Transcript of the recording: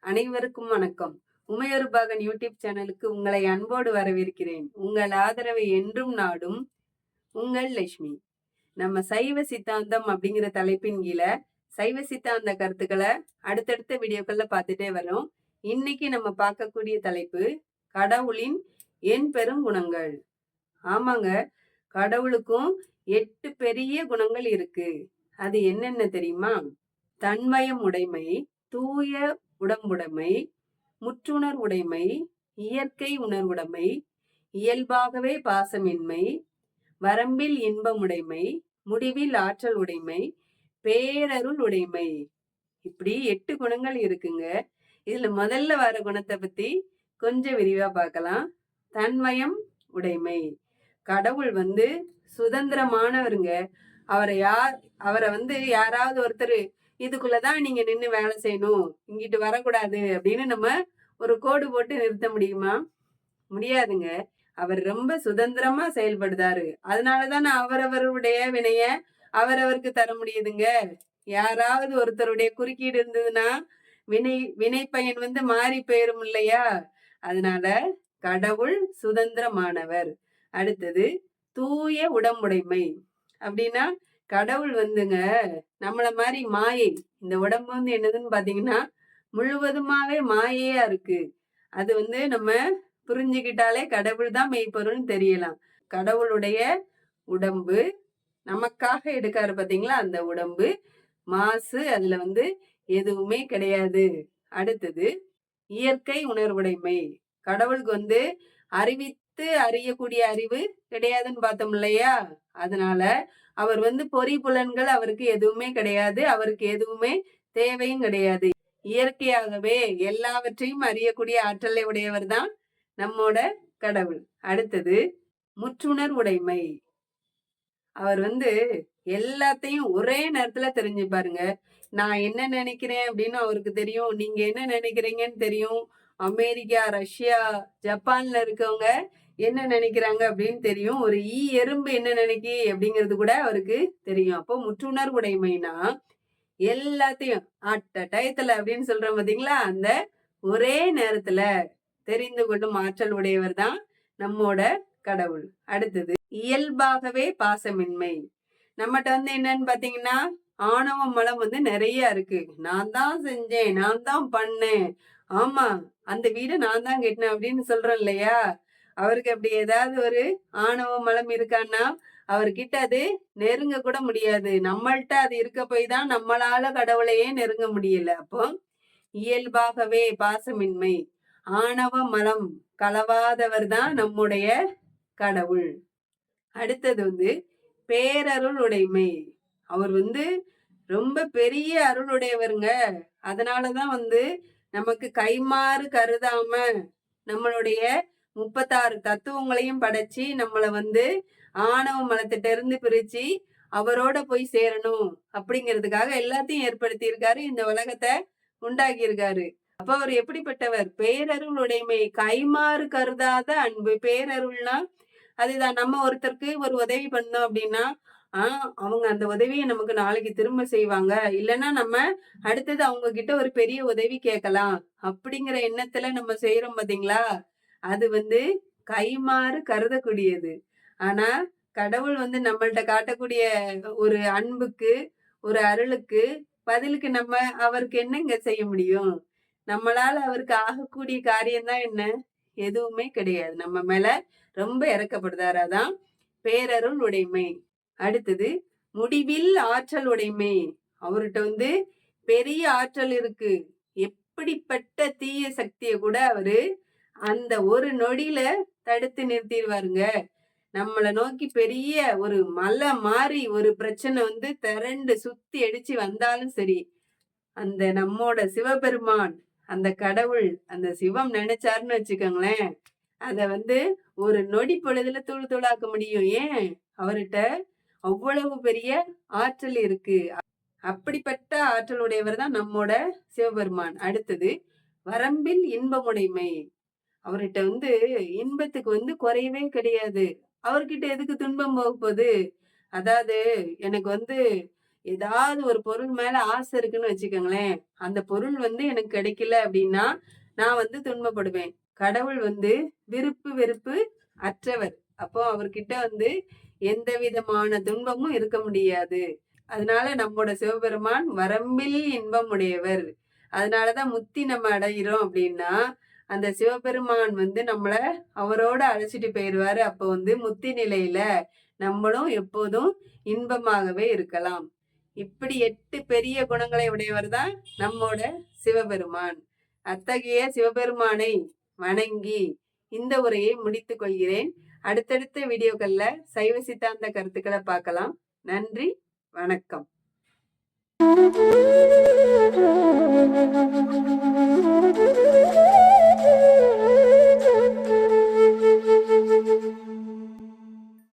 அனைவருக்கும் வணக்கம். உமையொருபாகன் யூடியூப் சேனலுக்கு உங்களை அன்போடு வரவேற்கிறேன். உங்கள் ஆதரவை என்றும் நாடும் உங்கள் லட்சுமி. நம்ம சைவ சித்தாந்தம் அப்படிங்கிற தலைப்பின் கீழே சைவ சித்தாந்த கருத்துக்களை அடுத்தடுத்த வீடியோக்கள்ல பார்த்துட்டே வரோம். இன்னைக்கு நம்ம பார்க்கக்கூடிய தலைப்பு கடவுளின் என் பெரும் குணங்கள். ஆமாங்க கடவுளுக்கும் எட்டு பெரிய குணங்கள் இருக்கு. அது என்னென்ன தெரியுமா? தன்மயம் உடைமை தூய உடம்புடைமை முற்றுணர்வுடைமை இயற்கை உணர்வுடைமை இயல்பாகவே பாசமின்மை வரம்பில் இன்பமுடைமை முடிவில் ஆற்றல் உடைமை பேரருள் உடைமை. இப்படி எட்டு குணங்கள் இருக்குங்க. இதுல முதல்ல வர குணத்தை பத்தி கொஞ்சம் விரிவா பார்க்கலாம். தன்மயம் உடைமை. கடவுள் வந்து சுதந்திரமானவருங்க. அவரை யார் அவரை வந்து யாராவது ஒருத்தர் இதுக்குள்ளதான் நீங்க நின்று வேலை செய்யணும். இங்கிட்டு வரக்கூடாது அப்படின்னு நம்ம ஒரு கோடு போட்டு நிறுத்த முடியுமா? முடியாதுங்க. அவர் ரொம்ப சுதந்திரமா செயல்படுதாரு. அதனாலதானே அவரவருடைய வினைய அவரவருக்கு தர முடியுதுங்க. யாராவது ஒருத்தருடைய குறுக்கீடு இருந்ததுன்னா வினை வினை பயன் வந்து மாறி போயிரும் இல்லையா? அதனால கடவுள் சுதந்திரமானவர். அடுத்தது தூய உடம்புடைமை. அப்படின்னா கடவுள் வந்துங்க நம்மள மாதிரி மாயை. இந்த உடம்பு வந்து என்னதுன்னு பாத்தீங்கன்னா முழுவதுமாவே மாயையா இருக்கு. அது வந்து நம்ம புரிஞ்சுக்கிட்டாலே கடவுள் தான் மெய்ப்பொருள்னு தெரியலாம். கடவுளுடைய உடம்பு நமக்காக எடுக்காரு பாத்தீங்களா அந்த உடம்பு. மாசு அதுல வந்து எதுவுமே கிடையாது. அடுத்தது இயற்கை உணர்வுடைமை. கடவுளுக்கு வந்து அறிவி பார்த்து அறியக்கூடிய அறிவு கிடையாதுன்னு பார்த்தோம் இல்லையா? அதனால அவர் வந்து பொறி புலன்கள் அவருக்கு எதுவுமே கிடையாது. அவருக்கு எதுவுமே தேவையும் கிடையாது. இயற்கையாகவே எல்லாவற்றையும் அறியக்கூடிய ஆற்றலை உடையவர் தான் நம்மோட கடவுள். அடுத்தது முற்றுணர் உடைமை. அவர் வந்து எல்லாத்தையும் ஒரே நேரத்துல தெரிஞ்சு பாருங்க. நான் என்ன நினைக்கிறேன் அப்படின்னு அவருக்கு தெரியும். நீங்க என்ன நினைக்கிறீங்கன்னு தெரியும். அமெரிக்கா ரஷ்யா ஜப்பான்ல இருக்கவங்க என்ன நினைக்கிறாங்க அப்படின்னு தெரியும். ஒரு ஈ எறும்பு என்ன நினைக்கி அப்படிங்கிறது கூட அவருக்கு தெரியும். அப்போ முற்றுணர்வுடைமைனா எல்லாத்தையும் அட்ட டயத்துல அப்படின்னு சொல்றோம் பாத்தீங்களா? அந்த ஒரே நேரத்துல தெரிந்து கொள்ளும் ஆற்றல் உடையவர் தான் நம்மோட கடவுள். அடுத்தது இயல்பாகவே பாசமின்மை. நம்மகிட்ட வந்து என்னன்னு பாத்தீங்கன்னா ஆணவ மலம் வந்து நிறைய இருக்கு. நான் தான் செஞ்சேன் நான் தான் பண்ணேன். ஆமா அந்த வீடை நான் தான் கட்டினேன் அப்படின்னு சொல்றோம் இல்லையா? அவருக்கு அப்படி ஏதாவது ஒரு ஆணவ மலம் இருக்கான்னா அவர்கிட்ட அது நெருங்க கூட முடியாது. நம்மள்ட்ட அது இருக்க போய் தான் நம்மளால கடவுளையே நெருங்க முடியல. அப்போ இயல்பாகவே பாசமின்மை ஆணவ மலம் கலவாதவர் தான் நம்முடைய கடவுள். அடுத்தது வந்து பேரருள் உடைமை. அவர் வந்து ரொம்ப பெரிய அருளுடையவருங்க அதனாலதான் வந்து நமக்கு கைமாறு கருதாம நம்மளுடைய முப்பத்தாறு தத்துவங்களையும் படைச்சு நம்மளை வந்து ஆணவ மலத்திட்ட இருந்து பிரிச்சு அவரோட போய் சேரணும் அப்படிங்கிறதுக்காக எல்லாத்தையும் ஏற்படுத்தி இருக்காரு இந்த உலகத்தை உண்டாக்கி இருக்காரு அப்ப அவர் எப்படிப்பட்டவர்? பேரருள் உடைமை கைமாறு கருதாத அன்பு பேரருள்னா அதுதான். நம்ம ஒருத்தருக்கு ஒரு உதவி பண்ணோம் அப்படின்னா ஆஹ் அவங்க அந்த உதவியை நமக்கு நாளைக்கு திரும்ப செய்வாங்க. இல்லைன்னா நம்ம அடுத்தது அவங்க கிட்ட ஒரு பெரிய உதவி கேட்கலாம். அப்படிங்கிற எண்ணத்துல நம்ம செய்யறோம் பாத்தீங்களா? அது வந்து கைமாறு கருதக்கூடியது. ஆனா கடவுள் வந்து நம்மள்ட்ட காட்டக்கூடிய ஒரு அன்புக்கு ஒரு அருளுக்கு பதிலுக்கு நம்ம அவருக்கு என்னங்க செய்ய முடியும்? நம்மளால அவருக்கு ஆகக்கூடிய காரியம் தான் என்ன? எதுவுமே கிடையாது. நம்ம மேல ரொம்ப இறக்கப்படுதாராதான் பேரருள் உடைமை. அடுத்தது முடிவில் ஆற்றல் உடைமை. அவர்கிட்ட வந்து பெரிய ஆற்றல் இருக்கு. எப்படிப்பட்ட தீய சக்தியை கூட அவரு அந்த ஒரு நொடியில தடுத்து நிறுத்திடுவாருங்க நம்மளை நோக்கி பெரிய ஒரு மலை மாறி ஒரு பிரச்சனை வந்து திரண்டு சுத்தி அடிச்சு வந்தாலும் சரி அந்த நம்மோட சிவபெருமான் அந்த கடவுள் அந்த சிவம் நினைச்சாருன்னு வச்சுக்கோங்களேன் அத வந்து ஒரு நொடி பொழுதுல தூள் தூளாக்க முடியும். ஏன்? அவர்கிட்ட அவ்வளவு பெரிய ஆற்றல் இருக்கு. அப்படிப்பட்ட ஆற்றல் உடையவர் தான் நம்மோட சிவபெருமான். அடுத்தது வரம்பில் இன்பமுடைமை. அவர்கிட்ட வந்து இன்பத்துக்கு வந்து குறையவே கிடையாது. அவர்கிட்ட எதுக்கு துன்பம் போக போகுது அதாவது எனக்கு வந்து ஏதாவது ஒரு பொருள் மேல ஆசை இருக்குன்னு வச்சுக்கோங்களேன். அந்த பொருள் வந்து எனக்கு கிடைக்கல அப்படின்னா நான் வந்து துன்பப்படுவேன். கடவுள் வந்து விருப்பு வெறுப்பு அற்றவர். அப்போ அவர்கிட்ட வந்து எந்த விதமான துன்பமும் இருக்க முடியாது. அதனால நம்மோட சிவபெருமான் வரம்பில் இன்பம் உடையவர் அதனாலதான் முத்தி நம்ம அடைகிறோம் அப்படின்னா அந்த சிவபெருமான் வந்து நம்மள அவரோட அழைச்சிட்டு போயிடுவாரு அப்போ வந்து முத்தி நிலையில நம்மளும் எப்போதும் இன்பமாகவே இருக்கலாம். இப்படி எட்டு பெரிய குணங்களை உடையவர் தான் நம்மோட சிவபெருமான். அத்தகைய சிவபெருமானை வணங்கி இந்த உரையை முடித்துக் கொள்கிறேன். அடுத்தடுத்த வீடியோக்கள்ல சைவ சித்தாந்த கருத்துக்களை பார்க்கலாம். நன்றி வணக்கம். Thank you.